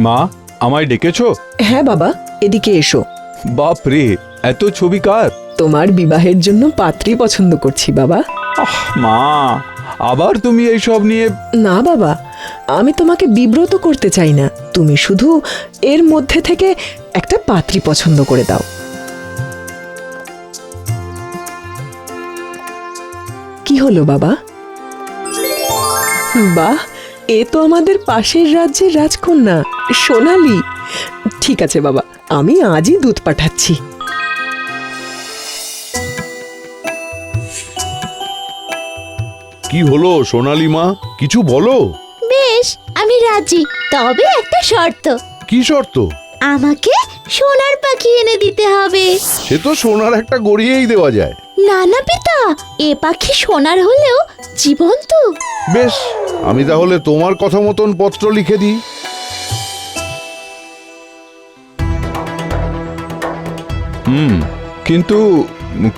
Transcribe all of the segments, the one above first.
মা আমায় ডেকেছো? হ্যাঁ বাবা এদিকে এসো। বাপ রে এত ছবি কার? তোমার বিবাহের জন্য পাত্রী পছন্দ করছি বাবা। আহ, মা আবার তুমি এইসব নিয়ে না বাবা আমি তোমাকে বিব্রত করতে চাই না। তুমি শুধু এর মধ্যে থেকে একটা পাত্রী পছন্দ করে দাও। কি হলো বাবা? বাহ এ তো আমাদের পাশের রাজ্যের রাজকন্যা সোনালি। ঠিক আছে বাবা আমি আজই দুধ পাঠাচ্ছি। কি হলো সোনালি মা? কিছু বলো। বেশ আমি রাজি। তবে একটা শর্ত। কি শর্ত? আমাকে সোনার পাখি এনে দিতে হবে। সে তো সোনার একটা গড়িয়েই দেওয়া যায়। না না পিতা এ পাখি সোনার হলেও জীবন্ত। বেশ আমি তাহলে তোমার কথা মতন পত্র লিখে দিই। হুম কিন্তু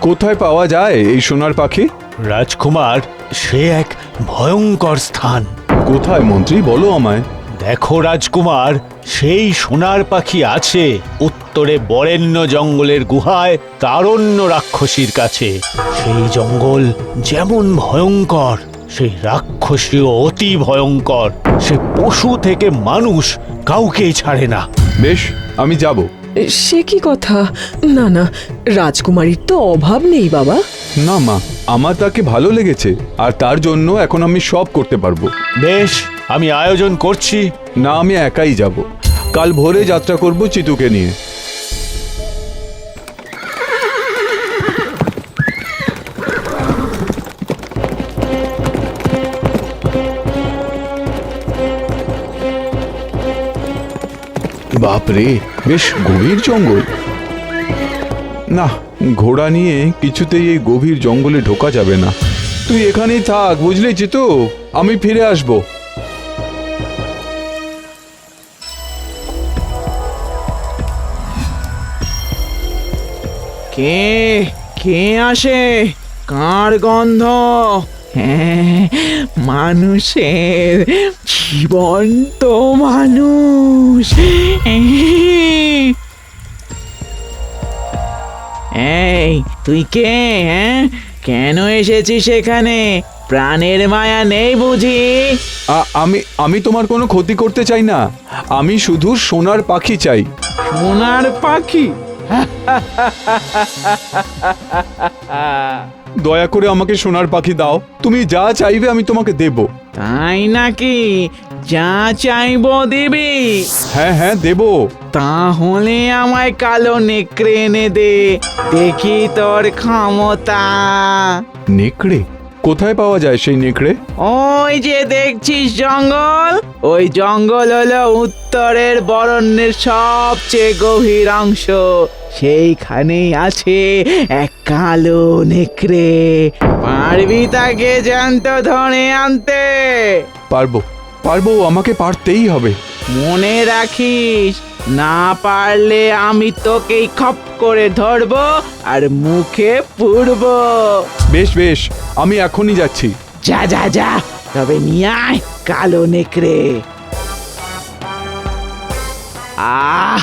কোথায় পাওয়া যায় এই সোনার পাখি? রাজকুমার সে এক ভয়ঙ্কর স্থান। কোথায় মন্ত্রী বলো আমায়। দেখো রাজকুমার সেই সোনার পাখি আছে উত্তরে বরেণ্য জঙ্গলের গুহায় তারণ্য রাক্ষসীর কাছে। সেই জঙ্গল যেমন ভয়ঙ্কর সেই রাক্ষসীও অতি ভয়ঙ্কর সে পশু থেকে মানুষ কাউকেই ছাড়ে না। বেশ আমি যাব। সে কি কথা? না না রাজকুমারীর তো অভাব নেই বাবা। না মা আমার তাকে ভালো লেগেছে আর তার জন্য এখন আমি সব করতে পারব। বেশ আমি আয়োজন করছি। না আমি একাই যাব। কাল ভোরে যাত্রা করব চিতুকে নিয়ে। বাপরে, বেশ গভীর জঙ্গল। না, ঘোড়া নিয়ে কিছুতেই এই গভীর জঙ্গলে ঢোকা যাবে না। তুই এখানেই থাক, বুঝলি চিতু? আমি ফিরে আসব। কে কে আসে? কার গন্ধ? হ্যাঁ মানুষের জীবন্ত মানুষ। এই তুই কে হ্যাঁ? কেন এসেছিস এখানে? প্রাণের মায়া নেই বুঝি? আমি আমি তোমার কোনো ক্ষতি করতে চাই না। আমি শুধু সোনার পাখি চাই। সোনার পাখি? দয়া করে আমাকে সোনার পাখি দাও। তুমি যা চাইবে আমি তোমাকে দেব। তাই নাকি? যা চাইব দিবি। হ্যাঁ হ্যাঁ দেব। তাহলে আমায় কালো নেকড়ে এনে দে। দেখি তোর ক্ষমতা। নেকড়ে? কোথায় পাওয়া যায় সেই নেকড়ে? ওই যে দেখছিস জঙ্গল? ওই জঙ্গল হলো উত্তরের বরণ্যের সবচেয়ে গভীর অংশ। সেইখানেই আছে এক কালো নেকড়ে। পারবি তাকে জ্যান্ত ধরে আনতে? পারব পারব আমাকে পারতেই হবে। মনে রাখিস না পারলে আমি তোকেই খপ করে ধরবো আর মুখে পুড়বো। বেশ বেশ আমি এখনই যাচ্ছি। যা যা যা তবে নিয়ে আয় কালো নেকড়ে। আহ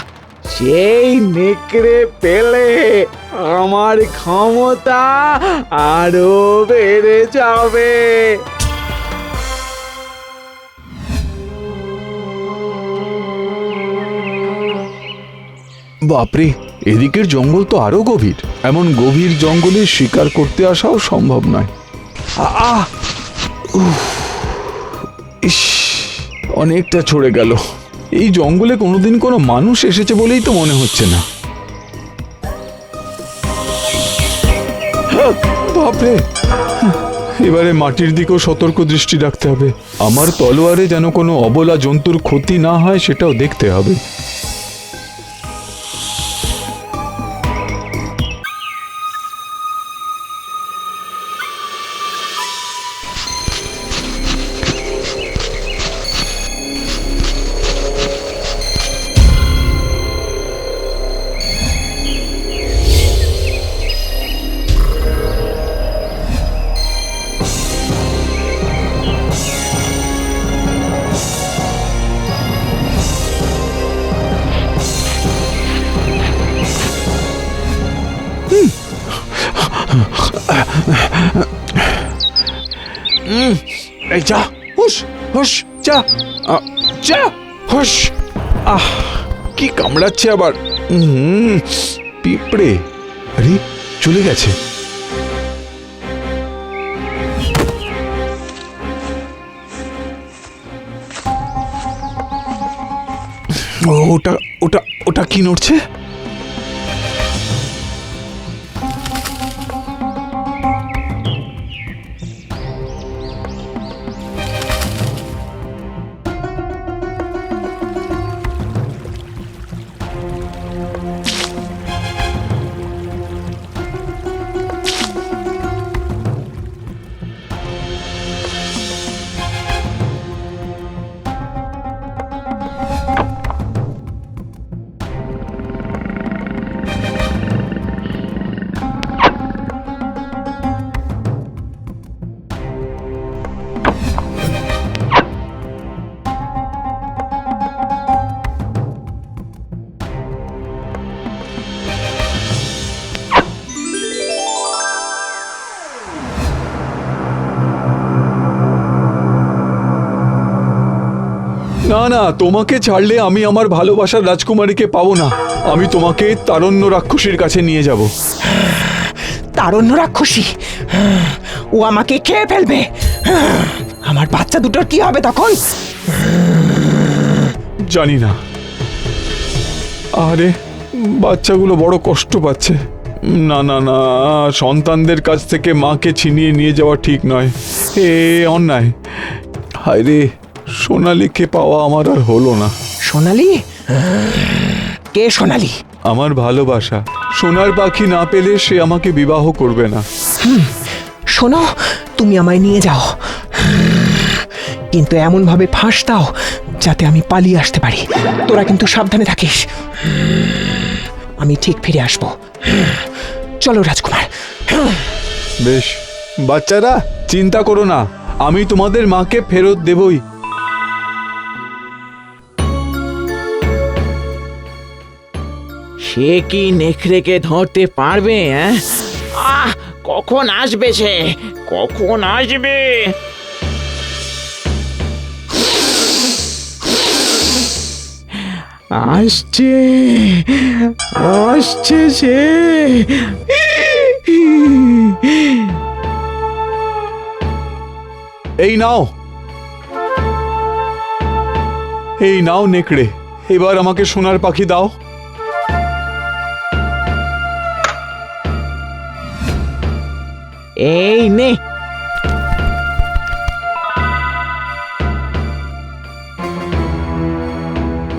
সেই নেকড়ে পেলে আমার ক্ষমতা আরও বেড়ে যাবে। বাপরে, এদিকের জঙ্গল তো আরও গভীর। এমন গভীর জঙ্গলে শিকার করতে আসাও সম্ভব নয়। আহ! অনেকটা ছড়ে গেল। এই জঙ্গলে কোনোদিন কোনো মানুষ এসেছে বলেই তো মনে হচ্ছে না। বাপরে। এবারে মাটির দিকেও সতর্ক দৃষ্টি রাখতে হবে। আমার তলোয়ারে যেন কোনো অবলা জন্তুর ক্ষতি না হয়, সেটাও দেখতে হবে। এই যা হুস হুস যা যা হুস আহ, কি কামড়াচ্ছে আবার? পিঁপড়ে, আরে, চলে গেছে। ওটা ওটা ওটা কি নড়ছে? না না তোমাকে ছাড়লে আমি আমার ভালোবাসার রাজকুমারীকে পাবো না। আমি তোমাকে তারণ্য রাক্ষসীর কাছে নিয়ে যাব। তারণ্য রাক্ষসী? ও আমাকে খেয়ে ফেলবে। আমার বাচ্চা দুটোর কি হবে তখন? জানি না। আরে বাচ্চাগুলো বড় কষ্ট পাচ্ছে। না না না সন্তানদের কাছ থেকে মাকে ছিনিয়ে নিয়ে যাওয়া ঠিক নয়। এ অন্যায়। হায় রে। সোনালিকে পাওয়া আমার আর হলো না। সোনালি? কে সোনালি? আমার ভালোবাসা। সোনার পাখি না পেলে সে আমাকে বিবাহ করবে না। শোনো তুমি আমায় নিয়ে যাও। কিন্তু এমন ভাবে ফাঁস দাও যাতে আমি পালিয়ে আসতে পারি। তোরা কিন্তু সাবধানে থাকিস। আমি ঠিক ফিরে আসব। চলো রাজকুমার। বেশ বাচ্চারা চিন্তা করো না। আমি তোমাদের মাকে ফেরত দেবই। সে কি নেকড়েকে ধরতে পারবে হ্যাঁ? আহ, কখন আসবে সে? কখন আসবে? আসছে আসছে সে। এই নাও। এই নাও নেকড়ে, এবার আমাকে সোনার পাখি দাও। এই নে।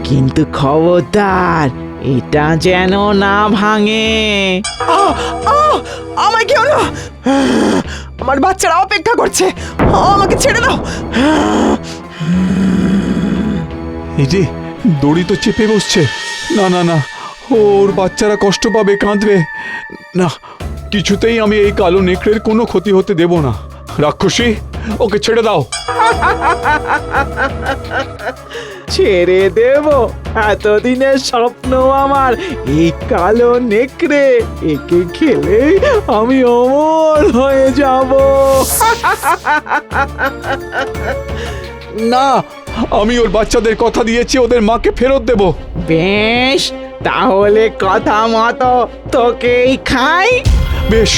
কিন্তু খবরদার এটা যেন না ভাঙে। আমায় কেউ না আমার বাচ্চারা অপেক্ষা করছে। আমাকে ছেড়ে দাও। এই যে দড়ি তো চেপে বসছে। না না না ওর বাচ্চারা কষ্ট পাবে কাঁদবে। না কিছুতেই আমি এই কালো নেকড়ের কোনো ক্ষতি হতে দেব না। রাক্ষসী ওকে ছেড়ে দাও। ছেড়ে দেব। এতদিনের স্বপ্ন আমার। এই কালো নেকড়ে একে খেলে আমি অমর হয়ে যাব। না আমি ওর বাচ্চাদের কথা দিয়েছি ওদের মাকে ফেরত দেব। বেশ তাহলে কথা মতো তোকেই খাই। বেশ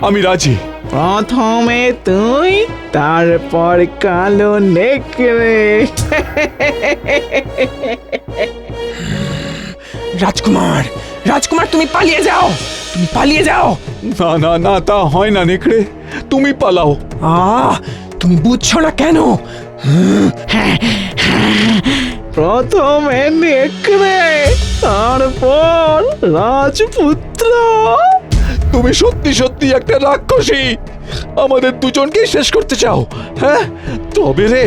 আমি রাজি। প্রথমে তুই তারপর কালো নেকড়ে। রাজকুমার রাজকুমার তুমি পালিয়ে যাও। তুমি পালিয়ে যাও। না না না তা হয় না নেকড়ে। তুমি পালাও। আহ তুমি বুঝছ না কেন? প্রথমে নেকড়ে তারপর রাজপুত্র। তুমি সত্যি সত্যি একটা রাক্ষসী। আমাদের দুজনকেই শেষ করতে চাও হ্যাঁ? তবে রে।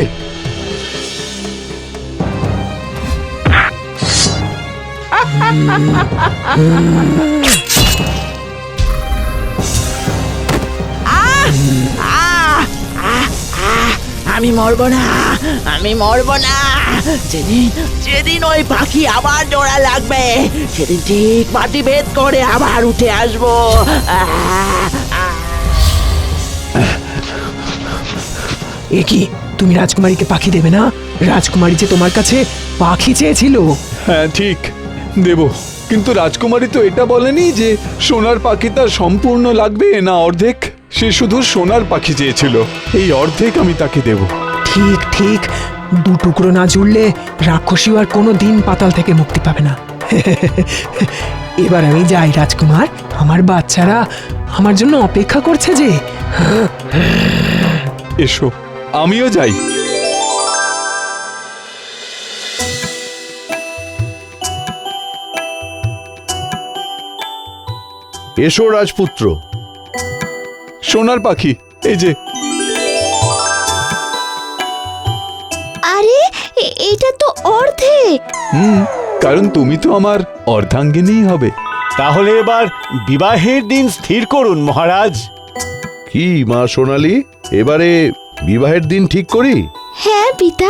আমি মরব না আমি মরব না। যেদিন যেদিন ওই পাখি আবার জোড়া লাগবে সেদিন ঠিক মাটি ভেদ করে আবার উঠে আসব। এ কি তুমি রাজকুমারীকে পাখি দেবে না? রাজকুমারী যে তোমার কাছে পাখি চেয়েছিল। হ্যাঁ ঠিক দেব। কিন্তু রাজকুমারী তো এটা বলেনি যে সোনার পাখি তার সম্পূর্ণ লাগবে না অর্ধেক। সে শুধু সোনার পাখি চেয়েছিল। এই অর্ধেক আমি তাকে দেব। ঠিক ঠিক। দু টুকরো না জুড়লে রাক্ষসী আর কোনো দিন পাতাল থেকে মুক্তি পাবে না। এবার আমি যাই রাজকুমার। আমার বাচ্চারা আমার জন্য অপেক্ষা করছে যে। এসো আমিও যাই। এসো রাজপুত্র। সোনার পাখি এই যে। আরে এটা তো অর্ধেক। হুম কারণ তুমি তো আমার অর্ধাঙ্গিনীই হবে। তাহলে এবার বিবাহের দিন স্থির করুন মহারাজ। কি মা সোনালি? এবারে বিবাহের দিন ঠিক করি? হ্যাঁ পিতা।